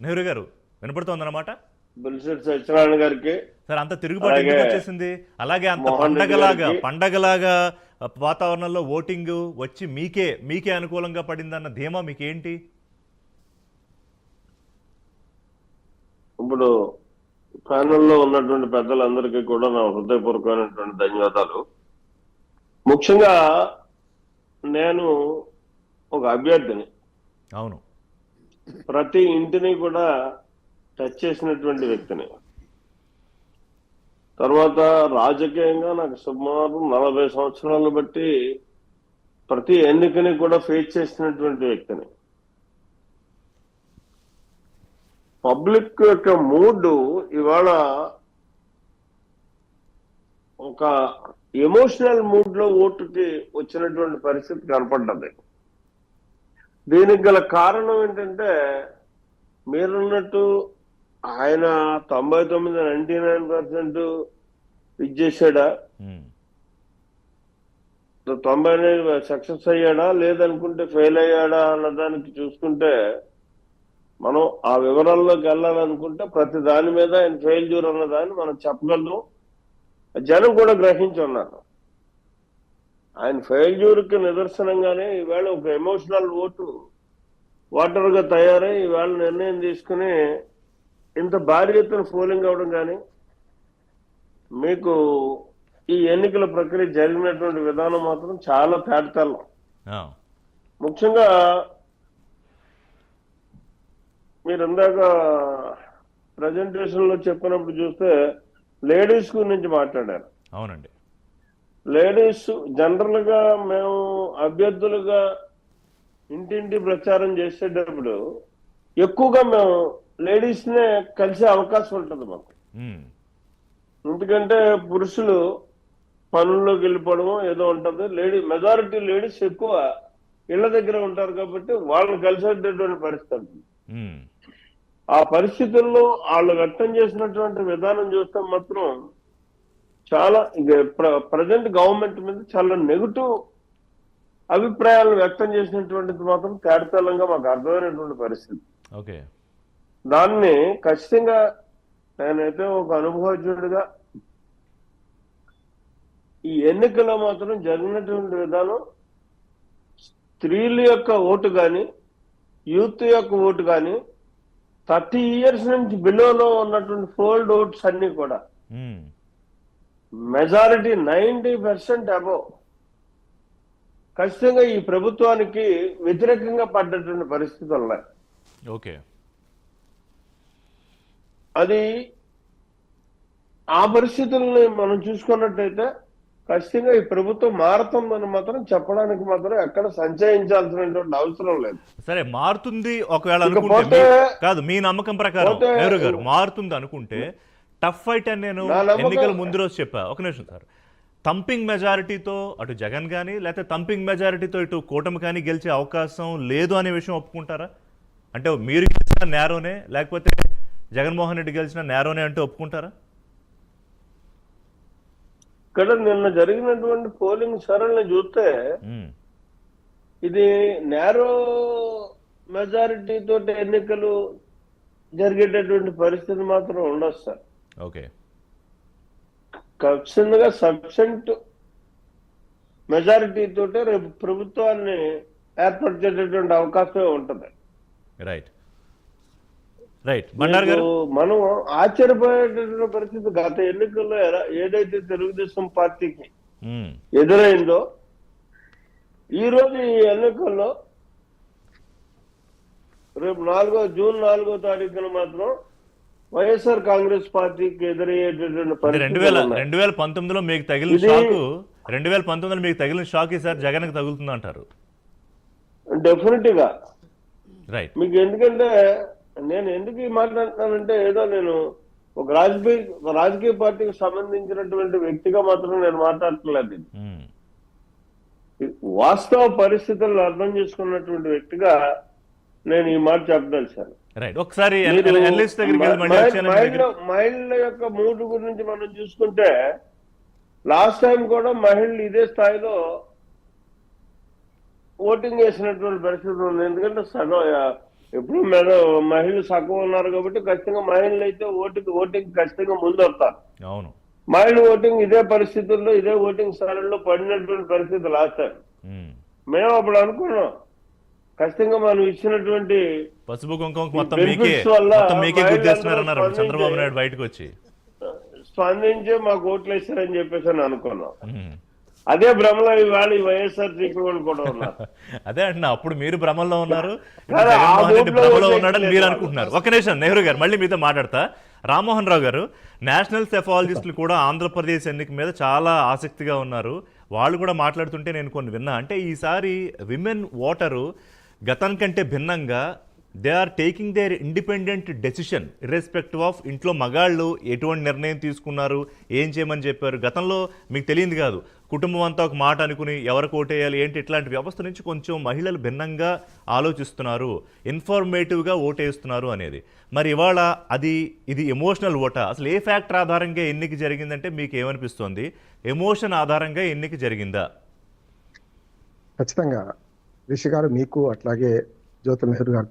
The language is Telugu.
నెహ్రూ గారు వినపడుతోందన్నమాట? సత్యనారాయణ గారికి సార్ అంత తిరుగుబాటు ఎందుకు వచ్చేసింది? అలాగే అంత పండగలాగా పండగలాగా వాతావరణంలో ఓటింగ్ వచ్చి మీకే మీకే అనుకూలంగా పడిందన్న ధీమా మీకేంటి? ఇప్పుడు ప్యానెల్లో ఉన్నటువంటి పెద్దలందరికీ కూడా నా హృదయపూర్వకమైనటువంటి ధన్యవాదాలు. ముఖ్యంగా నేను ఒక అభ్యర్థిని. అవును. ప్రతి ఇంటిని కూడా టచ్ చేసినటువంటి వ్యక్తిని. తర్వాత రాజకీయంగా నాకు సుమారు నలభై సంవత్సరాలు బట్టి ప్రతి ఎన్నికని కూడా ఫేస్ చేసినటువంటి వ్యక్తిని. పబ్లిక్ యొక్క మూడ్ ఇవాళ ఒక ఎమోషనల్ మూడ్లో ఓటుకి వచ్చినటువంటి పరిస్థితి కనపడ్డది. దీనికి గల కారణం ఏంటంటే మీరున్నట్టు ఆయన తొంభై తొమ్మిది నైన్టీ నైన్ పర్సెంట్ ఇచ్చేసాడా తొంభై సక్సెస్ అయ్యాడా? లేదనుకుంటే ఫెయిల్ అయ్యాడా అన్న దానికి చూసుకుంటే మనం ఆ వివరాల్లోకి వెళ్ళాలనుకుంటే ప్రతి దాని మీద ఆయన ఫెయిల్యూర్ అన్న దాన్ని మనం చెప్పగలం జనం కూడా గ్రహించి ఉన్నారు. ఆయన ఫెయిల్యూర్కి నిదర్శనంగానే ఈవేళ ఒక ఎమోషనల్ ఓటు ఓటర్గా తయారై ఈవేళ నిర్ణయం తీసుకుని ఇంత భారీ ఎత్తున పోలింగ్ అవడం కానీ మీకు ఈ ఎన్నికల ప్రక్రియ జరిగినటువంటి విధానం మాత్రం చాలా తేటతెల్లం ముఖ్యంగా మీరు ఇందాక ప్రజెంటేషన్లో చెప్పినప్పుడు చూస్తే లేడీస్ గురించి మాట్లాడారు. అవునండి. లేడీస్ జనరల్గా మేము అభ్యర్థులుగా ఇంటింటి ప్రచారం చేసేటప్పుడు ఎక్కువగా మేము లేడీస్ నే కలిసే అవకాశం ఉంటుంది మాకు. ఎందుకంటే పురుషులు పనుల్లోకి వెళ్ళిపోవడము ఏదో ఉంటది. లేడీ మెజారిటీ లేడీస్ ఎక్కువ ఇళ్ళ దగ్గర ఉంటారు కాబట్టి వాళ్ళని కలిసేటటువంటి పరిస్థితి ఉంటుంది. ఆ పరిస్థితుల్లో వాళ్ళు వ్యక్తం చేసినటువంటి విధానం చూస్తే మాత్రం చాలా ప్రజెంట్ గవర్నమెంట్ మీద చాలా నెగిటివ్ అభిప్రాయాలు వ్యక్తం చేసినటువంటిది మాత్రం తేడతెల్లంగా మాకు అర్థమైనటువంటి పరిస్థితి. ఓకే. దాన్ని ఖచ్చితంగా నేనైతే ఒక అనుభవజ్ఞుడిగా ఈ ఎన్నికల్లో మాత్రం జరిగినటువంటి విధానం స్త్రీల యొక్క ఓటు కానీ యూత్ యొక్క ఓటు కానీ థర్టీ ఇయర్స్ నుంచి బిలోలో ఉన్నటువంటి ఫోల్డ్ ఓట్స్ అన్ని కూడా. మెజారిటీ నైన్టీ పర్సెంట్ అబోవ్ ఖచ్చితంగా ఈ ప్రభుత్వానికి వ్యతిరేకంగా పడ్డటువంటి పరిస్థితులు ఉన్నాయి. ఓకే. అది ఆ పరిస్థితుల్ని మనం చూసుకున్నట్టయితే ఖచ్చితంగా ఈ ప్రభుత్వం మారుతుందని మాత్రం చెప్పడానికి మాత్రం ఎక్కడ సంచయించాల్సినటువంటి అవసరం లేదు. సరే మారుతుంది ఒకవేళ అనుకుంటే కాదు మీ నమ్మకం ప్రకారం గారు మారుతుంది అనుకుంటే టఫ్ ఫైట్ అని నేను ఎన్నికల ముందు రోజు చెప్పా. ఒక నిమిషం సార్. తంపింగ్ మెజారిటీతో అటు జగన్ కానీ లేకపోతే తంపింగ్ మెజారిటీతో ఇటు కూటమి కానీ గెలిచే అవకాశం లేదు అనే విషయం ఒప్పుకుంటారా? అంటే మీరు గెలిచిన నేరోనే లేకపోతే జగన్మోహన్ రెడ్డి గెలిచిన నేరోనే అంటే ఒప్పుకుంటారా? ఇక్కడ నిన్న జరిగినటువంటి పోలింగ్ సరళని చూస్తే ఇది నేరో మెజారిటీ తోటి ఎన్నికలు జరిగేటటువంటి పరిస్థితి మాత్రం ఉండదు సార్. ఓకే. ఖచ్చితంగా సబ్సెంట్ మెజారిటీ తోటే రేపు ప్రభుత్వాన్ని ఏర్పరిచేటటువంటి అవకాశం ఉంటుంది. రైట్ రైట్ గారు? మనం ఆశ్చర్యపోయేటటువంటి పరిస్థితి గత ఎన్నికల్లో ఏదైతే తెలుగుదేశం పార్టీకి ఉమ్, ఎదురైందో ఈ రోజు ఈ ఎన్నికల్లో రేపు నాలుగో జూన్ నాలుగో తారీఖున మాత్రం వైఎస్ఆర్ కాంగ్రెస్ పార్టీకి ఎదురయ్యేటటువంటి రెండు వేల. రెండు వేల పంతొమ్మిదిలో మీకు తగిలిన షాక్ రెండు వేల పంతొమ్మిదిలో మీకు తగిలిన షాక్ ఈసారి జగన్కి తగులుతుంది అంటారు డెఫినెట్గా రైట్ మీకు ఎందుకంటే నేను ఎందుకు ఈ మాట్లాడుతున్నానంటే ఏదో నేను ఒక రాజకీయ రాజకీయ పార్టీకి సంబంధించినటువంటి వ్యక్తిగా మాత్రం నేను మాట్లాడట్లేదు. ఉమ్, వాస్తవ పరిస్థితులను అర్థం చేసుకున్నటువంటి వ్యక్తిగా నేను ఈ మాట చెప్పదలిచాను. రైట్ ఒకసారి మీరు ఎనలిస్ట్ దగ్గరికి వెళ్ళి మళ్ళీ వచ్చాను మీ మైండ్ దగ్గర. మైండ్ యొక్క మూడు గురించి మనం చూసుకుంటే లాస్ట్ టైం కూడా మహిళలు ఇదే స్థాయిలో ఓటింగ్ చేసినటువంటి పరిస్థితి ఉంది. ఎందుకంటే సగం ఎప్పుడు మేడం మహిళలు సగం ఉన్నారు కాబట్టి ఖచ్చితంగా మహిళలు అయితే ఓటింగ్ ఓటింగ్ ఖచ్చితంగా ముందు వస్తారు. అవును. మహిళ ఓటింగ్ ఇదే పరిస్థితుల్లో ఇదే ఓటింగ్ స్థానంలో పడినటువంటి పరిస్థితి లాస్ట్ టైం. మేము అప్పుడు అనుకున్నాం. ఖచ్చితంగా మనం ఇచ్చినటువంటి పసుపు కుంకుమ మొత్తం మీకే మొత్తం మీకే చంద్రబాబు నాయుడు బయటకు వచ్చి. స్పందించే మాకు ఓట్లు వేస్తారని చెప్పేసి అని అనుకున్నాం. అదే భ్రమలో ఇవాళ వైఎస్ఆర్ సీపీ వాళ్ళు కూడా ఉన్నారు. అదే అంటున్నా అప్పుడు మీరు భ్రమంలో ఉన్నారు భ్రమలో ఉన్నాడని మీరు. అనుకుంటున్నారు. ఒక నిమిషం నెహ్రూ గారు మళ్ళీ మీతో మాట్లాడతా. రామ్మోహన్ రావు గారు నేషనల్ సెఫాలజిస్టులు కూడా ఆంధ్రప్రదేశ్ ఎన్నిక మీద చాలా ఆసక్తిగా ఉన్నారు. వాళ్ళు కూడా మాట్లాడుతుంటే నేను కొన్ని విన్నా. అంటే ఈసారి విమెన్ ఓటరు గతం కంటే భిన్నంగా they are taking their independent decision irrespective of ఇంట్లో మగాళ్ళు ఎటువంటి నిర్ణయం తీసుకున్నారు ఏం చేయమని చెప్పారు. గతంలో మీకు తెలియదు కాదు. కుటుంబం అంతా ఒక మాట అనుకుని ఎవరికి ఓటేయాలి ఏంటి ఇట్లాంటి వ్యవస్థ నుంచి కొంచెం మహిళలు భిన్నంగా ఆలోచిస్తున్నారు ఇన్ఫర్మేటివ్గా ఓటేస్తున్నారు అనేది. మరి ఇవాళ అది ఇది ఎమోషనల్ ఓటా. అసలు ఏ ఫ్యాక్టర్ ఆధారంగా ఎన్నిక జరిగిందంటే మీకు ఏమనిపిస్తుంది? ఎమోషన్ ఆధారంగా ఎన్నిక జరిగిందా? ఖచ్చితంగా. రిషి గారు మీకు అట్లాగే జ్యోతి నెహ్రూ గారు